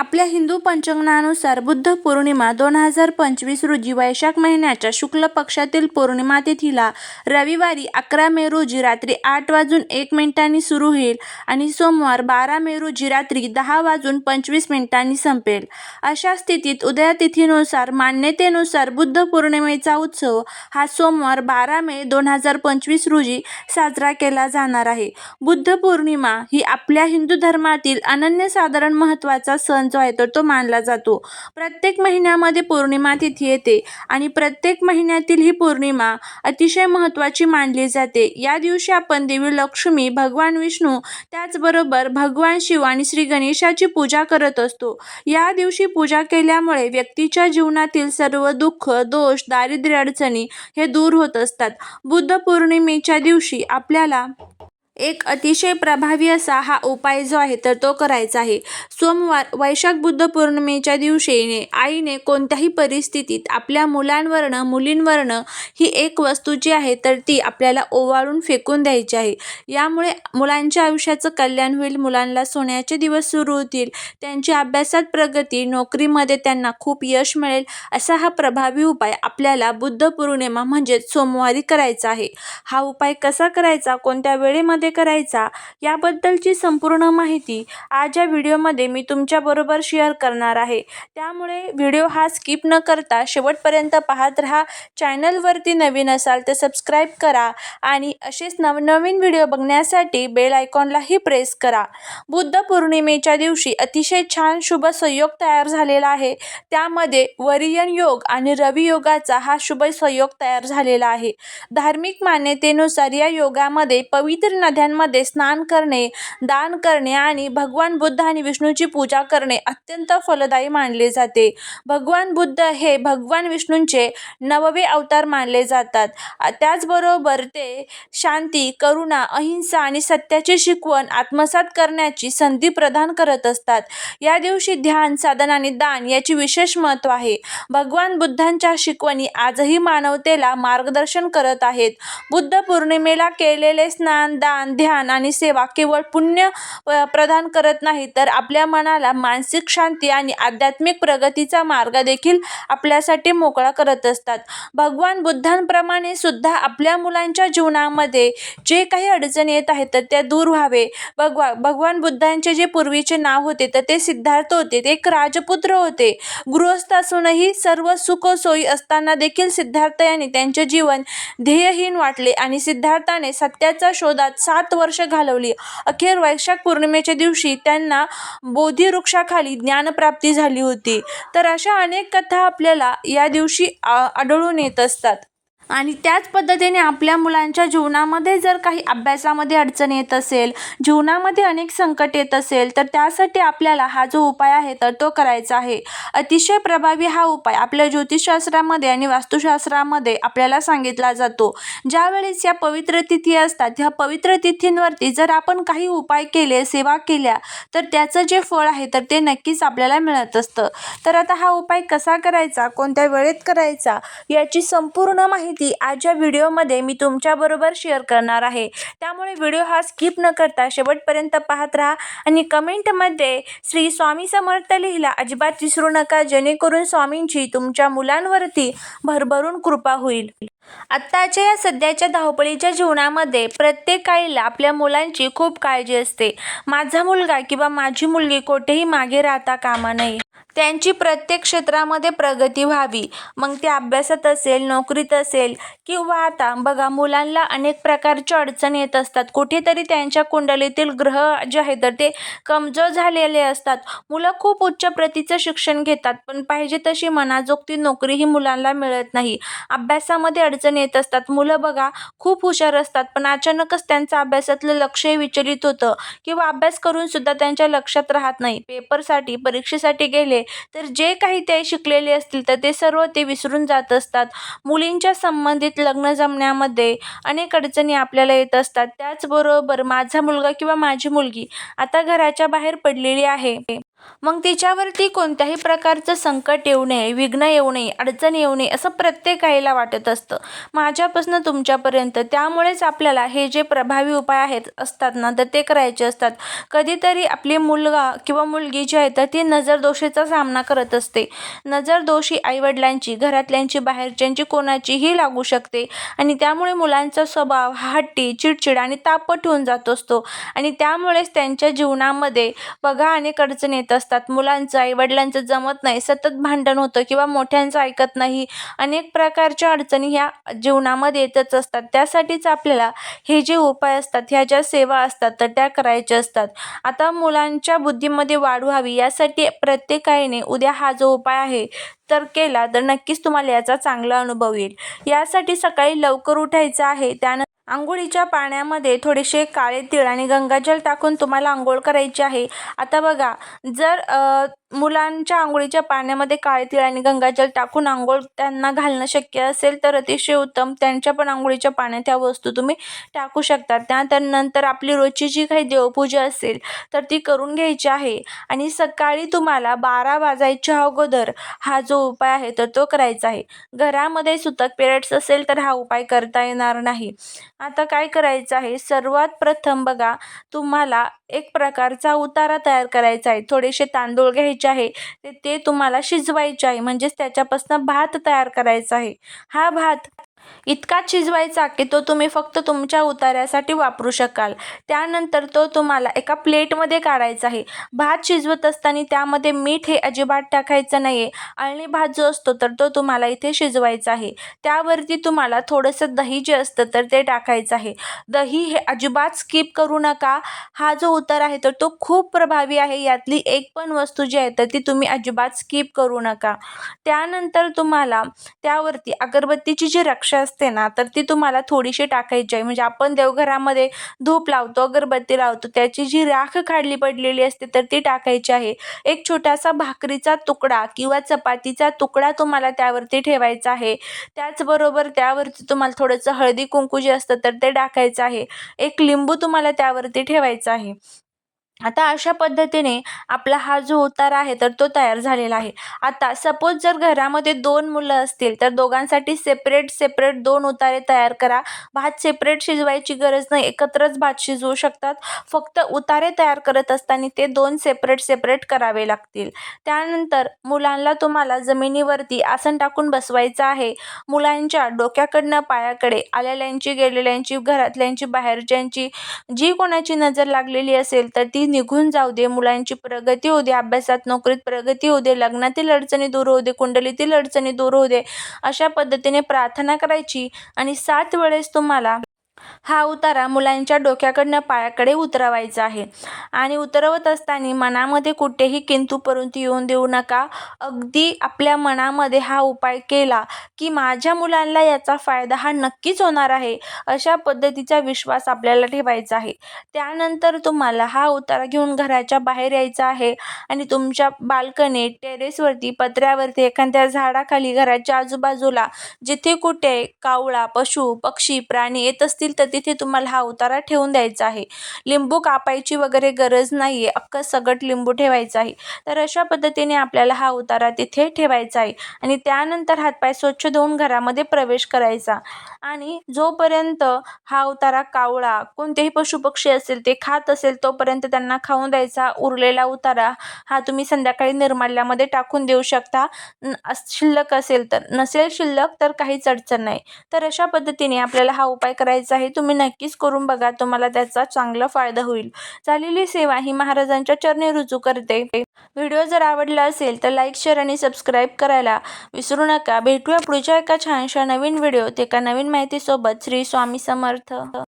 आपल्या हिंदू पंचांगानुसार बुद्ध पौर्णिमा दोन हजार पंचवीस रोजी वैशाख महिन्याच्या शुक्ल पक्षातील पौर्णिमा तिथीला रविवारी अकरा मे रोजी रात्री आठ वाजून एक मिनिटांनी सुरू होईल आणि सोमवार बारा मे रोजी रात्री दहा वाजून पंचवीस मिनिटांनी संपेल. अशा स्थितीत उदयतिथीनुसार मान्यतेनुसार बुद्ध पौर्णिमेचा उत्सव हा सोमवार बारा मे दोन हजार पंचवीस रोजी साजरा केला जाणार आहे. बुद्ध पौर्णिमा ही आपल्या हिंदू धर्मातील अनन्यसाधारण महत्त्वाचा सण जो आहे तर तो मानला जातो. प्रत्येक महिन्यामध्ये पौर्णिमा तिथी येते आणि प्रत्येक महिन्यातील ही पौर्णिमा अतिशय महत्त्वाची मानली जाते. या दिवशी आपण देवी लक्ष्मी, भगवान विष्णू त्याचबरोबर भगवान शिव आणि श्री गणेशाची पूजा करत असतो. या दिवशी पूजा केल्यामुळे व्यक्तीच्या जीवनातील सर्व दुःख, दोष, दारिद्र्य, अडचणी हे दूर होत असतात. बुद्ध पौर्णिमेच्या दिवशी आपल्याला एक अतिशय प्रभावी असा हा उपाय जो आहे तर तो करायचा आहे. सोमवार वैशाख बुद्ध पौर्णिमेच्या दिवशी आईने कोणत्याही परिस्थितीत आपल्या मुलांवरनं मुलींवरनं ही एक वस्तू जी आहे तर ती आपल्याला ओवाळून फेकून द्यायची आहे. यामुळे मुलांच्या आयुष्याचं कल्याण होईल, मुलांना सोन्याचे दिवस सुरू होतील, त्यांची अभ्यासात प्रगती, नोकरीमध्ये त्यांना खूप यश मिळेल असा हा प्रभावी उपाय आपल्याला बुद्ध पौर्णिमा म्हणजेच सोमवारी करायचा आहे. हा उपाय कसा करायचा, कोणत्या वेळेमध्ये करायचा याबद्दलची संपूर्ण माहिती आज या व्हिडिओमध्ये मी तुमच्याबरोबर शेअर करणार आहे. त्यामुळे व्हिडिओ हा स्किप न करता शेवटपर्यंत पाहत राहा. चॅनलवरती नवीन असाल तर सबस्क्राईब करा आणि असेच नवनवीन व्हिडिओ बघण्यासाठी बेल आयकॉनलाही प्रेस करा. बुद्ध पौर्णिमेच्या दिवशी अतिशय छान शुभ संयोग तयार झालेला आहे. त्यामध्ये वरियन योग आणि रवी योगाचा हा शुभ संयोग तयार झालेला आहे. धार्मिक मान्यतेनुसार या योगामध्ये पवित्र नद्यांमध्ये स्नान करणे, दान करणे आणि भगवान बुद्ध आणि विष्णूची पूजा करणे अत्यंत फलदायी मानले जाते. भगवान बुद्ध हे भगवान विष्णूंचे नववे अवतार मानले जातात. त्याचबरोबर ते शांती, करुणा, अहिंसा आणि सत्याची शिकवण आत्मसात करण्याची संधी प्रदान करत असतात. या दिवशी ध्यान, साधन आणि दान याची विशेष महत्त्व आहे. भगवान बुद्धांच्या शिकवणी आजही मानवतेला मार्गदर्शन करत आहेत. बुद्ध पौर्णिमेला केलेले स्नान, दान, ध्यान आणि सेवा केवळ पुण्य प्रदान करत नाही तर आपल्या मनाला मानसिक शांती आणि आध्यात्मिक प्रगतीचा मार्ग देखील आपल्यासाठी मोकळा करत असतात. भगवान बुद्धांप्रमाणे सुद्धा आपल्या मुलांच्या जीवनामध्ये जे काही अडचणी येत आहेत तर त्या दूर व्हावे. भगवा भगवान बुद्धांचे जे पूर्वीचे नाव होते तर ते सिद्धार्थ होते. ते एक राजपुत्र होते. गृहस्थ असूनही सर्व सुखसोयी असताना देखील सिद्धार्थ यांनी त्यांचे जीवन ध्येयहीन वाटले आणि सिद्धार्थाने सत्याच्या शोधात सात वर्ष घालवली. अखेर वैशाख पौर्णिमेच्या दिवशी त्यांना बोधिवृक्षाखाली ज्ञानप्राप्ती झाली होती. तर अशा अनेक कथा आपल्याला या दिवशी आढळून येत असतात. आणि त्याच पद्धतीने आपल्या मुलांच्या जीवनामध्ये जर काही अभ्यासामध्ये अडचण येत असेल, जीवनामध्ये अनेक संकट येत असेल तर त्यासाठी आपल्याला हा जो उपाय आहे तर तो करायचा आहे. अतिशय प्रभावी हा उपाय आपल्या ज्योतिषशास्त्रामध्ये आणि वास्तुशास्त्रामध्ये आपल्याला सांगितला जातो. ज्यावेळेस या पवित्र तिथी असतात, ह्या पवित्र तिथींवरती जर आपण काही उपाय केले, सेवा केल्या तर त्याचं जे फळ आहे तर ते नक्कीच आपल्याला मिळत असतं. तर आता हा उपाय कसा करायचा, कोणत्या वेळेत करायचा याची संपूर्ण माहिती माहिती आजच्या व्हिडिओमध्ये मी तुमच्याबरोबर शेअर करणार आहे. त्यामुळे व्हिडिओ हा स्किप न करता शेवटपर्यंत पाहत राहा आणि कमेंटमध्ये श्री स्वामी समर्थ लिहिला अजिबात विसरू नका जेणेकरून स्वामींची तुमच्या मुलांवरती भरभरून कृपा होईल. आत्ताच्या या सध्याच्या धावपळीच्या जीवनामध्ये प्रत्येक आईला आपल्या मुलांची खूप काळजी असते. माझा मुलगा किंवा माझी मुलगी कोठेही मागे राहता कामा नये. त्यांची प्रत्येक क्षेत्रामध्ये प्रगती व्हावी. मग ते अभ्यासात असेल, नोकरीत असेल किंवा आता बघा मुलांना अनेक प्रकारच्या अडचणी येत असतात. कुठेतरी त्यांच्या कुंडलीतील ग्रह जे आहेत तर ते कमजोर झालेले असतात. मुलं खूप उच्च प्रतीचं शिक्षण घेतात पण पाहिजे तशी मनाजोगती नोकरी ही मुलांना मिळत नाही. अभ्यासामध्ये अडचणी येत असतात. मुलं बघा खूप हुशार असतात पण अचानकच त्यांचं अभ्यासातलं लक्षही विचलित होतं किंवा अभ्यास करून सुद्धा त्यांच्या लक्षात राहत नाही. पेपरसाठी, परीक्षेसाठी गेले तर जे काही ते शिकलेले असतील तर ते सर्व ते विसरून जात असतात. मुलींच्या संबंधित लग्न जमण्यामध्ये अनेक अडचणी आपल्याला येत असतात. त्याचबरोबर माझा मुलगा किंवा माझी मुलगी आता घराच्या बाहेर पडलेली आहे. मग तिच्यावरती कोणत्याही प्रकारचं संकट येऊ नये विघ्न येऊ नये अडचण येऊ नये असं प्रत्येक आईला वाटत असतं. माझ्यापासून तुमच्यापर्यंत. त्यामुळेच आपल्याला हे जे प्रभावी उपाय आहेत असतात ना तर ते करायचे असतात. कधीतरी आपली मुलगा किंवा मुलगी जी आहे तर ती नजरदोषीचा सामना करत असते. नजरदोषी आईवडिलांची घरातल्यांची बाहेरच्यांची कोणाचीही लागू शकते. आणि त्यामुळे मुलांचा स्वभाव हा हट्टी चिडचिड आणि तापट होऊन जात असतो. आणि त्यामुळेच त्यांच्या जीवनामध्ये बघा अनेक अडचणी येत असतात. मुलांचं आईवडिलांचं जमत नाही. सतत भांडण होतं किंवा मोठ्यांचं ऐकत नाही. अनेक प्रकारच्या अडचणी ह्या जीवनामध्ये येतच असतात. त्यासाठीच आपल्याला हे जे उपाय असतात ह्या ज्या सेवा असतात तर त्या करायच्या असतात. आता मुलांच्या बुद्धीमध्ये वाढ व्हावी यासाठी प्रत्येकाने उद्या हा जो उपाय आहे तर केला तर नक्कीच तुम्हाला याचा चांगला अनुभव येईल. यासाठी सकाळी लवकर उठायचं आहे. त्यानंतर आंघोळीच्या पाण्यामध्ये थोडेसे काळे तीळ आणि गंगाजल टाकून तुम्हाला आंघोळ करायची आहे. आता बघा जर मुलांच्या आंघोळीच्या पाण्यामध्ये काळे तीळ आणि गंगाजल टाकून आंघोळ त्यांना घालणं शक्य असेल तर अतिशय उत्तम. त्यांच्या पण आंघोळीच्या पाण्यात ह्या वस्तू तुम्ही टाकू शकता त्यानंतर आपली रोजची जी काही देवपूजा असेल तर ती करून घ्यायची आहे. आणि सकाळी तुम्हाला बारा वाजायच्या अगोदर हा जो उपाय आहे तर तो करायचा आहे. घरामध्ये सुतक पिरियड्स असेल तर हा उपाय करता येणार नाही. आता काय करायचं आहे? सर्वात प्रथम बघा तुम्हाला एक प्रकारचा उतारा तयार करायचा आहे. थोडेसे तांदूळ घ्यायचे आहे. ते ते तुम्हाला शिजवायचे आहे. म्हणजेच त्याच्यापासून भात तयार करायचा आहे. हा भात इतका शिजवायचा की तो तुम्ही फक्त तुमच्या उतार्यासाठी वापरू शकाल. त्यानंतर तो तुम्हाला एका प्लेटमध्ये काढायचा आहे. भात शिजवत असताना त्यामध्ये मीठ हे अजिबात टाकायचं नाही आहे अळणी भात जो असतो तर तो तुम्हाला इथे शिजवायचा आहे. त्यावरती तुम्हाला थोडंसं दही जे असतं तर ते टाकायचं आहे. दही हे अजिबात स्किप करू नका. हा जो उतार आहे तर तो खूप प्रभावी आहे. यातली एक पण वस्तू जी आहे तर ती तुम्ही अजिबात स्किप करू नका. त्यानंतर तुम्हाला त्यावरती अगरबत्तीची जी रक्षा असते ना तर ती तुम्हाला थोडीशी टाकायची आहे. म्हणजे आपण देवघरामध्ये धूप लावतो अगरबत्ती लावतो त्याची जी राख काढली पडलेली असते तर ती टाकायची आहे. एक छोटासा भाकरीचा तुकडा किंवा चपातीचा तुकडा तुम्हाला त्यावरती ठेवायचा आहे. त्याचबरोबर त्यावरती तुम्हाला थोडंसं हळदी कुंकू जे असतं तर ते टाकायचं आहे. एक लिंबू तुम्हाला त्यावरती ठेवायचा आहे. आता अशा पद्धतीने आपला हा जो उतारा आहे तर तो तयार झालेला आहे. आता सपोज जर घरामध्ये दोन मुलं असतील तर दोघांसाठी सेपरेट सेपरेट दोन उतारे तयार करा. भात सेपरेट शिजवायची गरज नाही. एकत्रच भात शिजवू शकतात. फक्त उतारे तयार करत असताना ते दोन सेपरेट सेपरेट करावे लागतील. त्यानंतर मुलांना तुम्हाला जमिनीवरती आसन टाकून बसवायचं आहे. मुलांच्या डोक्याकडनं पायाकडे आलेल्यांची गेलेल्यांची घरातल्यांची बाहेरच्यांची जी कोणाची नजर लागलेली असेल तर ती निघून जाऊ दे मुलांची प्रगती होऊ दे अभ्यासात नोकरीत प्रगती होऊ दे लग्नातील अडचणी दूर होऊ दे कुंडलीतील अडचणी दूर होऊ दे अशा पद्धतीने प्रार्थना करायची आणि सात वेळेस तुम्हाला हा उतारा मुलांच्या डोक्याकडनं पायाकडे उतरवायचा आहे. आणि उतरवत असताना मनामध्ये कुठेही किंतू परंतु येऊन देऊ नका. अगदी आपल्या मनामध्ये हा उपाय केला की माझ्या मुलांना याचा फायदा हा नक्कीच होणार आहे अशा पद्धतीचा विश्वास आपल्याला ठेवायचा आहे. त्यानंतर तुम्हाला हा उतारा घेऊन घराच्या बाहेर यायचा आहे आणि तुमच्या बाल्कनी टेरेसवरती पत्र्यावरती एखाद्या झाडाखाली घराच्या आजूबाजूला जिथे कुठे कावळा पशु पक्षी प्राणी येत असतील तर तिथे तुम्हाला हा उतारा ठेवून द्यायचा आहे. लिंबू कापायची वगैरे गरज नाही आहे अख्खं सगट लिंबू ठेवायचं आहे. तर अशा पद्धतीने आपल्याला हा उतारा तिथे ठेवायचा आहे. आणि त्यानंतर हातपाय स्वच्छ धुवून घरामध्ये प्रवेश करायचा. आणि जोपर्यंत हा उतारा कावळा कोणतेही पशुपक्षी असेल ते खात असेल तोपर्यंत त्यांना खाऊन द्यायचा. उरलेला उतारा हा तुम्ही संध्याकाळी निर्माल्यामध्ये टाकून देऊ शकता. शिल्लक असेल तर. नसेल शिल्लक तर काहीच अडचण नाही. तर अशा पद्धतीने आपल्याला हा उपाय करायचा आहे. तुम्ही नक्कीच करून बघा तुम्हाला त्याचा चांगला फायदा होईल. झालेली सेवा ही महाराजांच्या चरणी रुजू करते. व्हिडिओ जर आवडला असेल तर लाईक शेअर आणि सबस्क्राईब करायला विसरू नका. भेटूया पुढच्या एका छानशा नवीन व्हिडिओ एका नवीन माहितीसोबत. श्री स्वामी समर्थ.